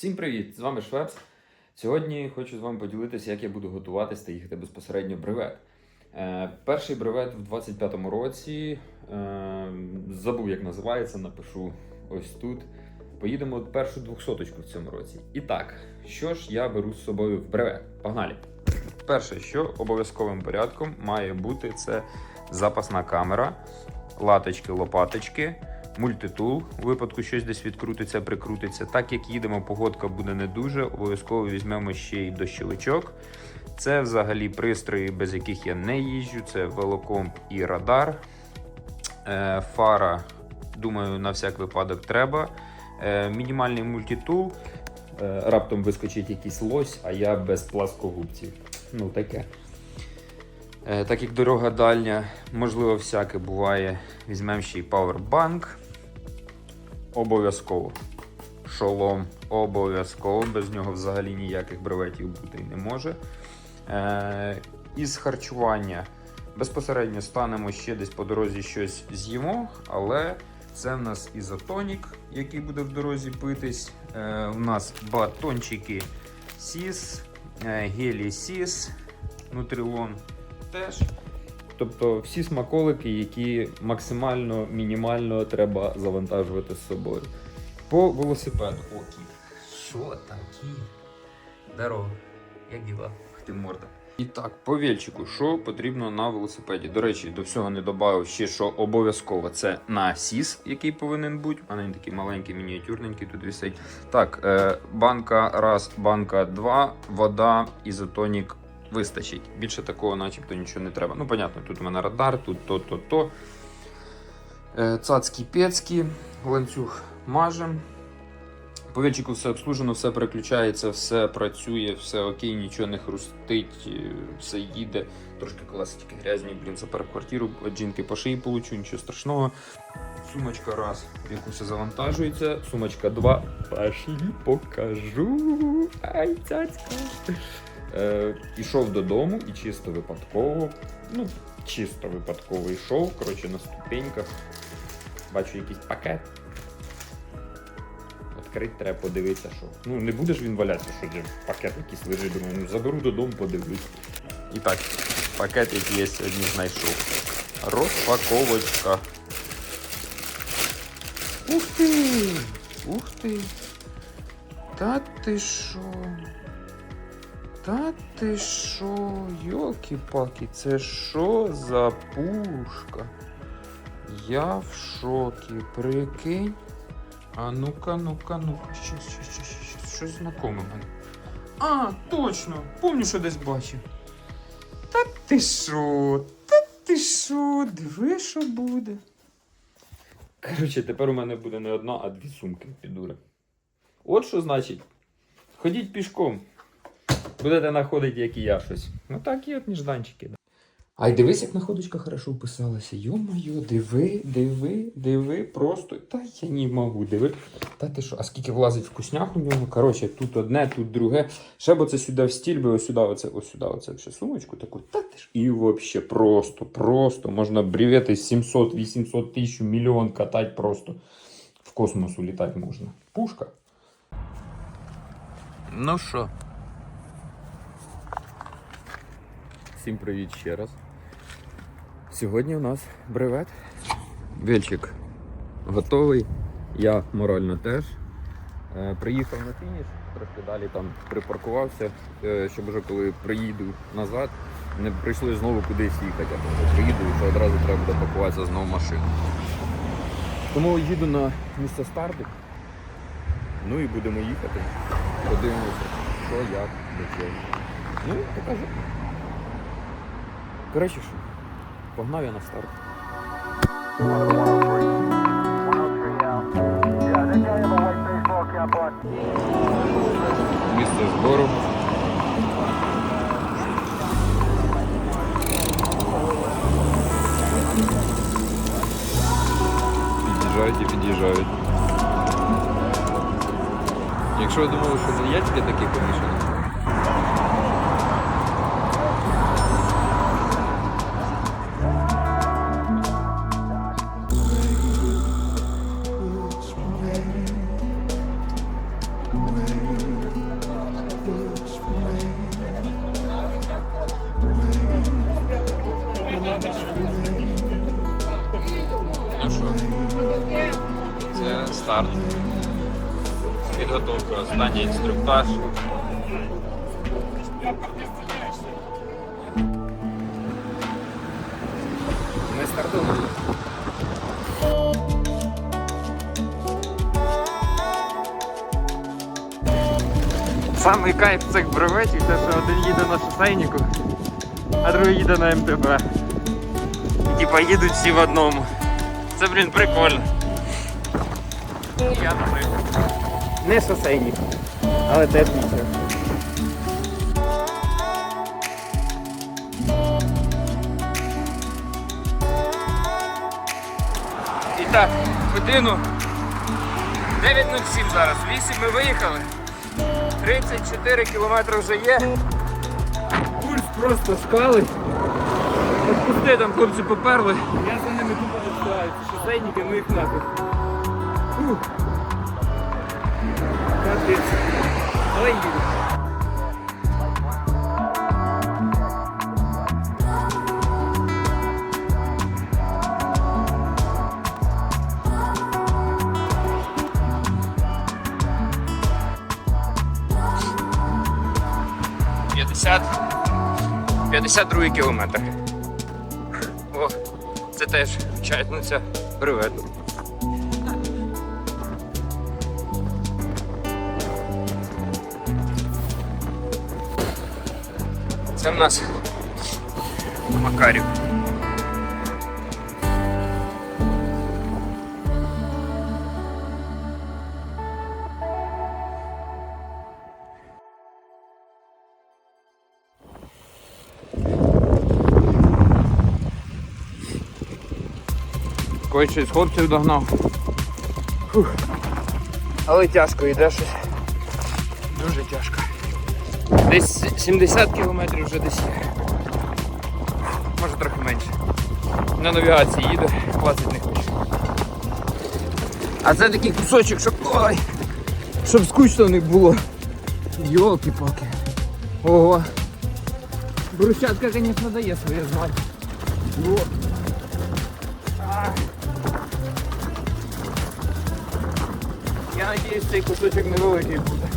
Всім привіт! З вами Швепс. Сьогодні хочу з вами поділитися, як я буду готуватись та їхати безпосередньо бревет. Е, перший бревет в 25-му році. Е, забув, як називається, напишу ось тут. Поїдемо першу двохсоточку в цьому році. І так, що ж я беру з собою в бревет? Погнали! Перше, що обов'язковим порядком має бути, це запасна камера, латочки, лопаточки мультитул. У випадку щось десь відкрутиться, прикрутиться. Так як їдемо, погодка буде не дуже. Обов'язково візьмемо ще й дощовичок. Це взагалі пристрої, без яких я не їжджу. Це велокомп і радар. Е, Фара, думаю, на всяк випадок треба. Е, Мінімальний мультитул. Е, Раптом вискочить якийсь лось, а я без пласкогубців. Ну, таке. Так як дорога дальня, можливо, всяке буває. Візьмемо ще й павербанк. Обов'язково. Шолом обов'язково, без нього взагалі ніяких бреветів бути не може. Е, із харчування безпосередньо станемо ще десь по дорозі щось з'їмо, але це в нас ізотонік, який буде в дорозі питись. Е, у нас батончики сіс, е, гелі сіс, нутрилон теж. Тобто всі смаколики, які максимально мінімально треба завантажувати з собою. По велосипеду. О, кіт. Що там, кіт? Здорово. Як діла? Ти морда. І так, по вільчику, що потрібно на велосипеді. До речі, до всього не додав ще, що обов'язково це насіс, який повинен бути. У мене він такий маленький, мініатюрненький тут висить. Так, е, банка раз, банка два, вода, ізотонік вистачить. Більше такого, начебто, нічого не треба. Ну, понятно, тут у мене радар, тут то, то, то. Е, Цацькі пецькі, ланцюг мажем. По вільчику все обслужено, все переключається, все працює, все окей, нічого не хрустить, е, все їде. Трошки тільки грязні, блін, запер квартиру, жінки по шиї получу, нічого страшного. Сумочка раз, в яку все завантажується. Сумочка два. Пошли покажу. Ай, цяцька. Е, ішов додому і чисто випадково, ну, чисто випадково йшов, коротше, на ступеньках. Бачу якийсь пакет. Відкрити треба подивитися, що. Ну, не будеш він валятися, що де пакет якийсь лежить, думаю, ну заберу додому, подивлюсь. І так, пакет, який я сьогодні знайшов. Розпаковочка. Ух ти! Ух ти! Та ти що? Та ти що, йолки-палки, це що за пушка? Я в шокі, прикинь. А ну-ка, ну-ка, ну-ка, щось, щось, щось, щось, щось знакоме мене. А, точно! Помню, що десь бачив. Та ти що? Та ти що? Диви, що буде. Коротше, тепер у мене буде не одна, а дві сумки підури. От що значить. Ходіть пішком. Будете знаходити, як і я щось. Ну так і от нежданчики. Да. Ай, дивись, як находочка хорошо вписалася. Йо-моє, диви, диви, диви, просто. Та я не можу, диви. Та ти що, а скільки влазить вкуснях у ньому? Коротше, тут одне, тут друге. Ще б оце сюди в стіль, би ось сюди, оце, ось сюди, оце ще сумочку таку. Та ти ж. І взагалі просто, просто. Можна бревети 700, 800 тисяч, мільйон катати просто. В космос улітати можна. Пушка. Ну що? Всім привіт ще раз. Сьогодні у нас бревет. Вільчик готовий. Я морально теж. Е, приїхав на фініш, трошки далі там припаркувався, е, щоб вже коли приїду назад, не прийшли знову кудись їхати. Приїду і одразу треба буде пакуватися знову машину. Тому їду на місце старту. Ну і будемо їхати. Подивимося, що, як, до чого. Ну, покажу. Коротше, що, погнав я на старт. Місце збору. Під'їжджають і під'їжджають. Якщо ви думали, що я тільки такий помішаний. Старт. Підготовка, останній інструктаж. Ми стартуємо. Самий кайф цих бреветів, те, що один їде на шосейнику, а другий їде на МТБ. І типа їдуть всі в одному. Це, блін, прикольно. Я наприклад. Не шосейник, але теж нічого. І так, годину 9.07 зараз. 8 ми виїхали. 34 кілометри вже є. Пульс просто шкали. Отпусти там хлопці поперли. Я за ними тупо відстаю. Шосейники, ну їх нафиг. Фух. Капець. Але їду. П'ятдесят. 52 кілометр. О, це теж чайниця бревету. Це в нас Макарів. Когось з хлопців догнав. Фух. Але тяжко йде щось. Дуже тяжко. Десь 70 кілометрів вже десь. Може трохи менше. На навігації їде, 20 не хочу. А це такий кусочок, щоб. Ой! Щоб скучно не було. Йолки-палки. Ого. Брусчатка, звісно, дає своє знати. Я надіюсь, цей кусочок невеликий буде.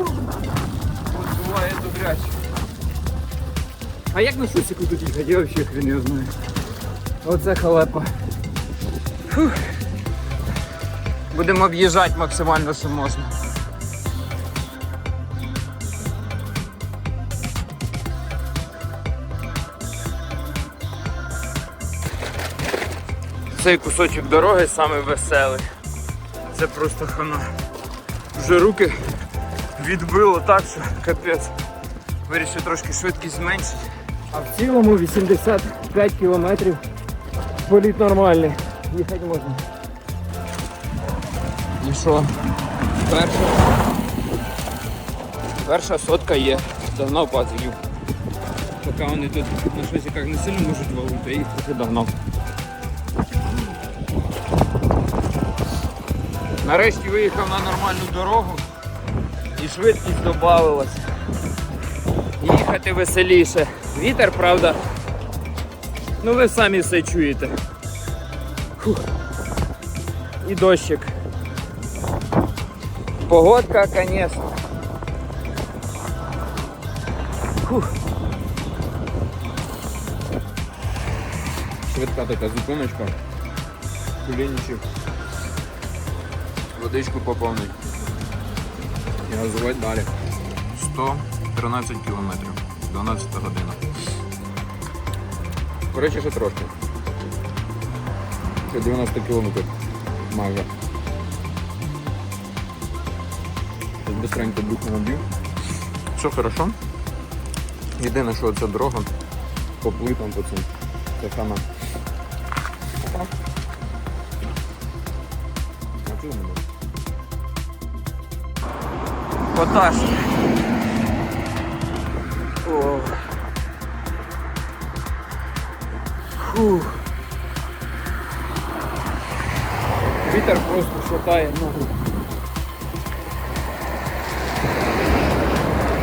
От буває добряче. А як на шусику тут їхати? Я взагалі хрен його знаю. Оце халепа. Фух. Будемо об'їжджати максимально, що. Цей кусочок дороги самий веселий. Це просто хана. Вже руки відбило так, що капець. Вирішив трошки швидкість зменшити. А в цілому 85 кілометрів політ нормальний. Їхати можна. І що? Перша. Перша сотка є. Догнав пацанів. Поки вони тут на щось як не сильно можуть валити, їх трохи догнав. Нарешті виїхав на нормальну дорогу і швидкість додавалась. Їхати веселіше. Вітер, правда. Ну ви самі все чуєте. Фух. І дощик. Погодка, звісно. Швидка така зупиночка. Кулінічик. Водичку поповнить. І газувати далі. 113 кілометрів. 12 година. Коротше, ще трошки. Ще 90 кілометрів. Майже. Быстренько дух наб'ю. Все хорошо. Єдине, що ця дорога по плитам по цим. Це хана. Потаж. О. Фух. Вітер просто шатає ногу.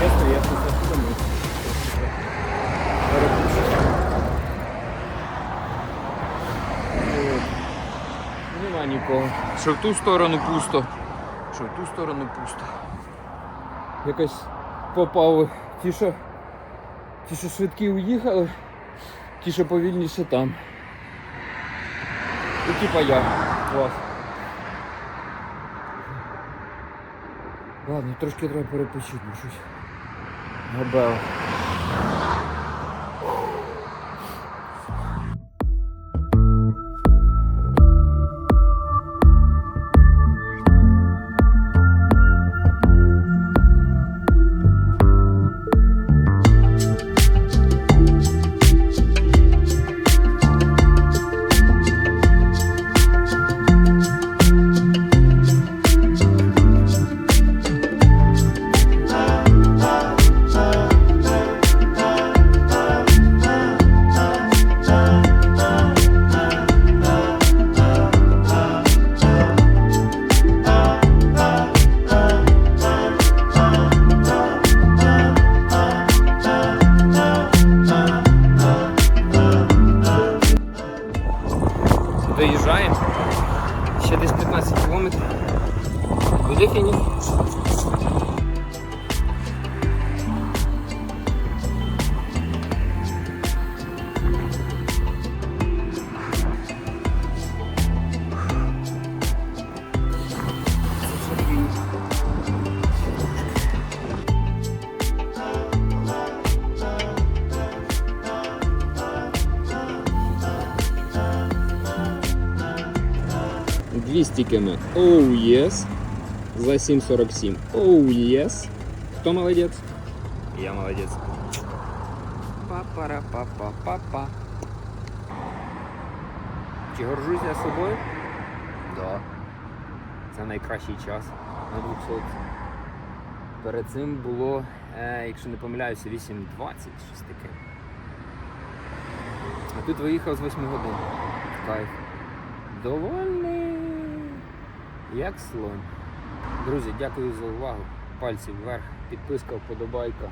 Чесно, я тут замовив. Нема нікого. Що в ту сторону пусто, що в ту сторону пусто. Якось попав ті, що, ті, що швидкі уїхали, ті, що повільніше там. І типа я. Клас. Ладно, трошки треба перепочити, бо щось. Габело. Дві стіками. Оу, єс. За 7,47. Оу, єс. Хто молодець? Я молодець. Папара папа папа. Чи горжусь я собою? Да. Це найкращий час на 200. Перед цим було, е, якщо не помиляюся, 8.20, щось таке. А тут виїхав з 8 годин. Кайф. Довольний. Як слон. Друзі, дякую за увагу. Пальці вверх, підписка, вподобайка.